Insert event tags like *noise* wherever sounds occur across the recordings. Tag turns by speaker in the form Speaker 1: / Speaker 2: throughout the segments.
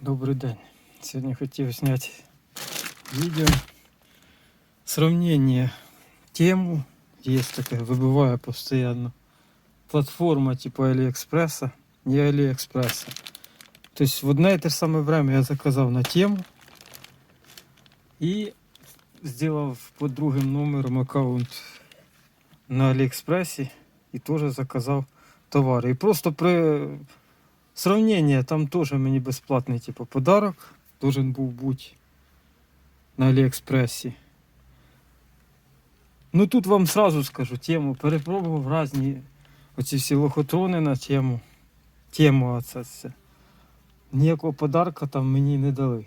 Speaker 1: Добрий день. Сьогодні хотів зняти відео. Сравнение тему. Есть такая, выбываю постоянно. Платформа типа Алиэкспресса, не Алиэкспресса. То есть в одно и то же самое время я заказал на тему и сделал под другим номером аккаунт на Алиэкспрессе и тоже заказал товары. И просто при Сравнение, там теж мені безплатний типу, подарок должен був бути на Аліекспресі. Ну тут вам сразу скажу тему. Перепробував різні оці всі лохотрони на тему. Тему оце все. Ніякого подарка там мені не дали.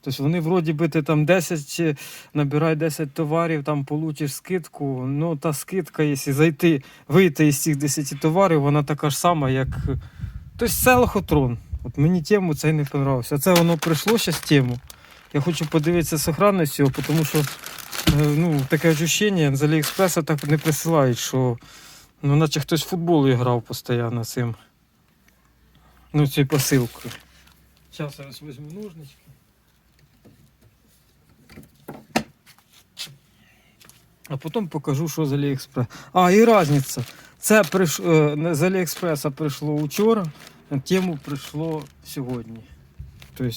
Speaker 1: Тобто вони вроді би ти там 10, набирай 10 товарів, там получиш скидку. Ну та скидка, якщо зайти, вийти із цих 10 товарів, вона така ж сама, як. Тобто це лохотрон. От мені тему цей не понравився. Це воно прийшло зараз тему. Я хочу подивитися сохранність його, тому що е, ну, таке відчуття з Аліекспреса так не присилають, що ну, наче хтось в футбол грав постійно цим. Ну, цією посилкою. Зараз я візьму ножнички. А потім покажу, що з Аліекспрес. А, і різниця. Це приш... е, з Аліекспреса прийшло вчора, а тему прийшло сьогодні. Тобто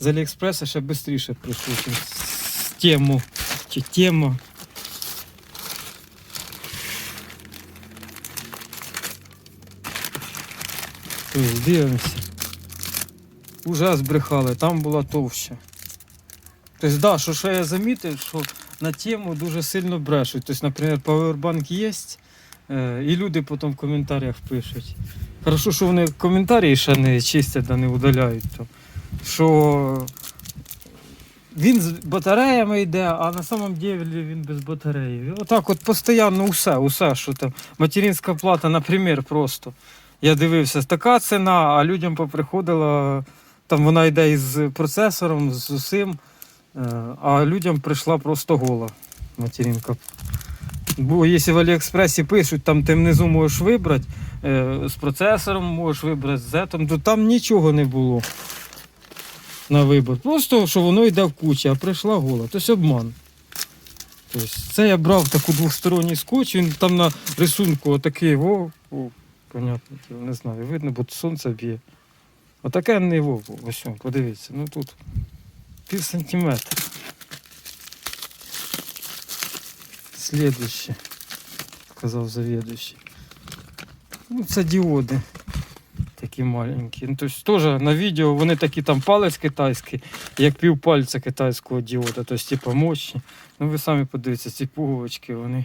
Speaker 1: з Аліекспреса ще швидше прийшло, з тему. Чи тема. Тобто дивимося. Уже збрехали, там була товща. Тобто, да, що ще я замітив, що на тему дуже сильно брешуть. Тобто, наприклад, Powerbank є, і люди потім в коментарях пишуть. Хорошо, що вони коментарі ще не чистять, а не удаляють. То, що він з батареями йде, а на самом деле він без батареї. Отак от постійно усе, усе, що там. Материнська плата, наприклад, просто. Я дивився, така ціна, а людям поприходила, там вона йде із процесором, з усім. Е, А людям прийшла просто гола материнка. Бо якщо в Аліекспресі пишуть, там ти внизу можеш вибрати е, з процесором, можеш вибрати з зетом, то там нічого не було на вибір. Просто що воно йде в кучі, а прийшла гола. Тобто обман. Тобто, це я брав таку двосторонній скотч, він там на рисунку отакий, о, о понятно, не знаю, видно, бо сонце б'є. Отаке не во, ось, подивіться, ну тут пів сантиметра. Следующее, сказав завідуючий. Ну, це діоди такі маленькі. Ну, тобто теж на відео вони такі там палець китайський, як півпальця китайського діода, тобто типу мощні. Ну ви самі подивіться, ці пуговички, вони.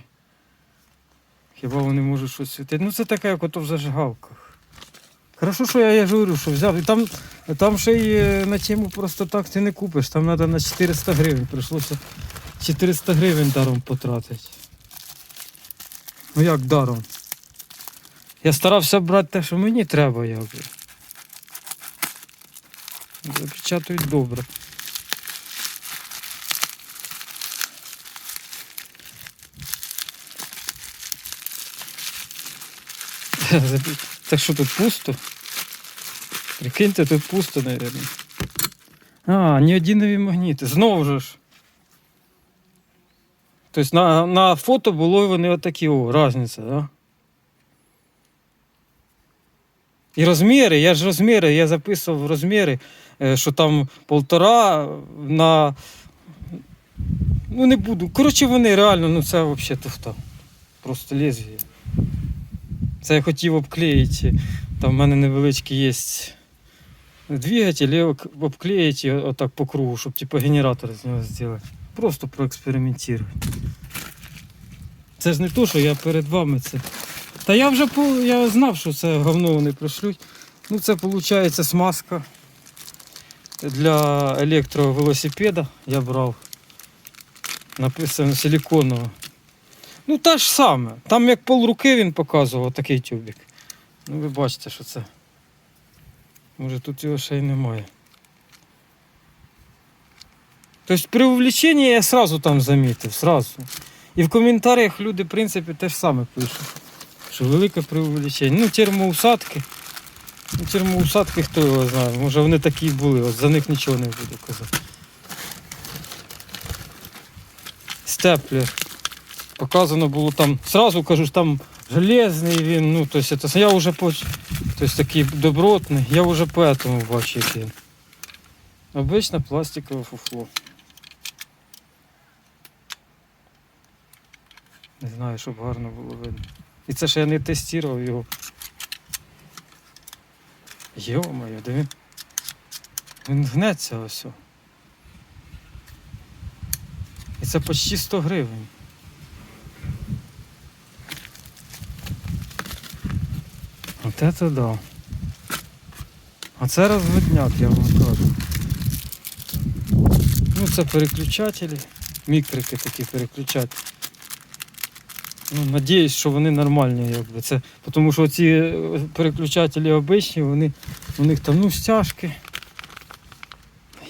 Speaker 1: Хіба вони можуть щось світити? Ну це таке, як ото в зажигалках. Хорошо, що я, я говорю, що взяв. І там, там ще й е, на тему просто так ти не купиш. Там треба на 400 гривень. Прийшлося 400 гривень даром потратити. Ну як даром? Я старався брати те, що мені треба, якби. Запечатують добре. *laughs* Так що тут пусто? Прикиньте, тут пусто, мабуть. А, неодинові магніти. Знову ж. Тобто на, на фото було вони отакі, о, різниця, да? І розміри, я ж розміри, я записував розміри, е, що там полтора на. Ну не буду. Коротше, вони реально, ну це взагалі туфта. Просто лезвіє. Це я хотів обклеїти. Там в мене невеличкий є двигатель, ок- обклеїти отак по кругу, щоб типу генератор з нього зробити. Просто проекспериментувати. Це ж не то, що я перед вами це. Та я вже я знав, що це говно вони пришлють. Ну це виходить смазка для електровелосипеда. Я брав. Написано силіконова. Ну та ж саме. Там як пол руки він показував такий тюбик. Ну ви бачите, що це. Може тут його ще й немає. Тобто при увлеченні я сразу там замітив, сразу. І в коментарях люди, в принципі, те ж саме пишуть. Що велике преувеличення. Ну, термоусадки. Ну, термоусадки хто його знає, може вони такі були, от за них нічого не буду казати. Степлер. Показано було там, сразу кажу, що там железний він, ну, то есть, це, я вже по, то есть, такий добротний, я вже поэтому бачу, який. він. Обичне пластикове фуфло. Знаю, щоб гарно було видно. І це ще я не тестував його. Йо-моє, де він. Він гнеться ось. І це почти 100 гривень. От це да. А це розводняк, я вам кажу. Ну це переключателі, мікрики такі переключателі. Ну, надіюсь, що вони нормальні, якби. Це, тому що ці е, переключателі обичні, вони, у них там ну стяжки.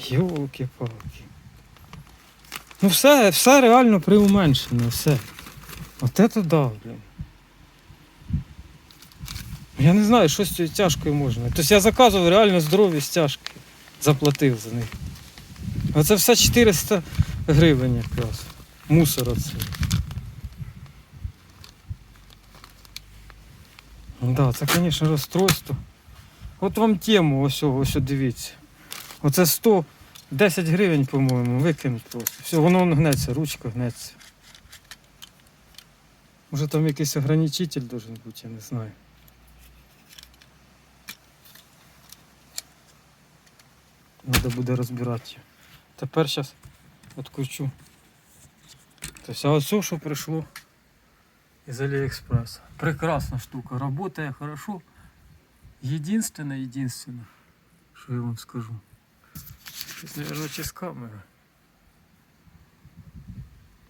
Speaker 1: Йолки-палки. Ну все, все реально приуменшено, все. От це да, блін. Я не знаю, що з цією тяжкою можна. Тобто я заказував реально здорові стяжки. Заплатив за них. А це все 400 гривень якраз. Мусор оце. Да, це, звісно, розстройство. От вам тему, ось, ось дивіться. Оце 110 гривень, по-моєму, викинуть просто. Все, воно гнеться, ручка гнеться. Може там якийсь ограничитель должен бути, я не знаю. Треба буде розбирати. Тепер зараз відкручу. Тобто, а ось що прийшло из Алиэкспресса. Прекрасна штука, работает хорошо. Единственное, единственное, что я вам скажу. Щось, наверное, через камеру.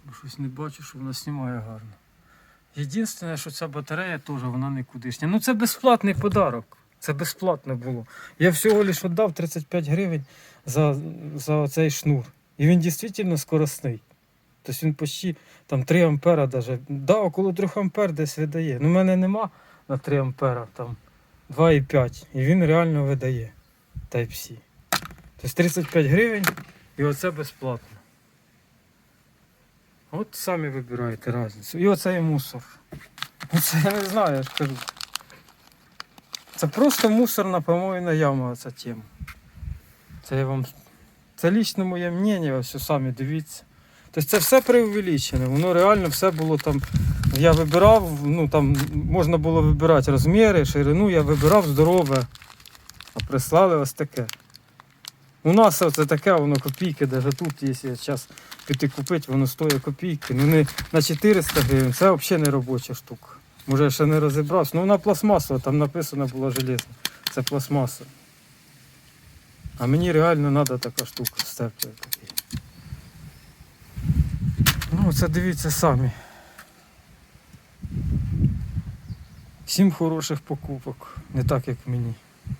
Speaker 1: Бо щось не бачу, що вона знімає гарно. Єдине, що ця батарея теж вона нікудишня. Ну це безплатний подарок. Це безплатно було. Я всього лиш віддав 35 гривень за, за цей шнур. І він дійсно скоростний. Тобто він почти там 3 ампера даже. Да, около 3 ампер десь видає. Ну, в мене нема на 3 ампера, там 2,5. І він реально видає Type-C. Тобто 35 гривень і оце безплатно. От самі вибираєте різницю. І оце є мусор. Оце я не знаю, я ж кажу. Це просто мусорна помойна яма оця тема. Це я вам. Це лічно моє мнення, ось самі дивіться. Тобто це все преувеличене, воно реально все було там. Я вибирав, ну там можна було вибирати розміри, ширину, я вибирав здорове. А прислали ось таке. У нас це таке, воно копійки, навіть тут, якщо зараз піти купити, воно стоїть копійки. Ну не на 400 гривень, це взагалі не робоча штука. Може я ще не розібрався. Ну вона пластмасова, там написано було железно. Це пластмаса. А мені реально треба така штука степлер такий. Ну, дивіться самі. Всім хороших покупок, не так як мені.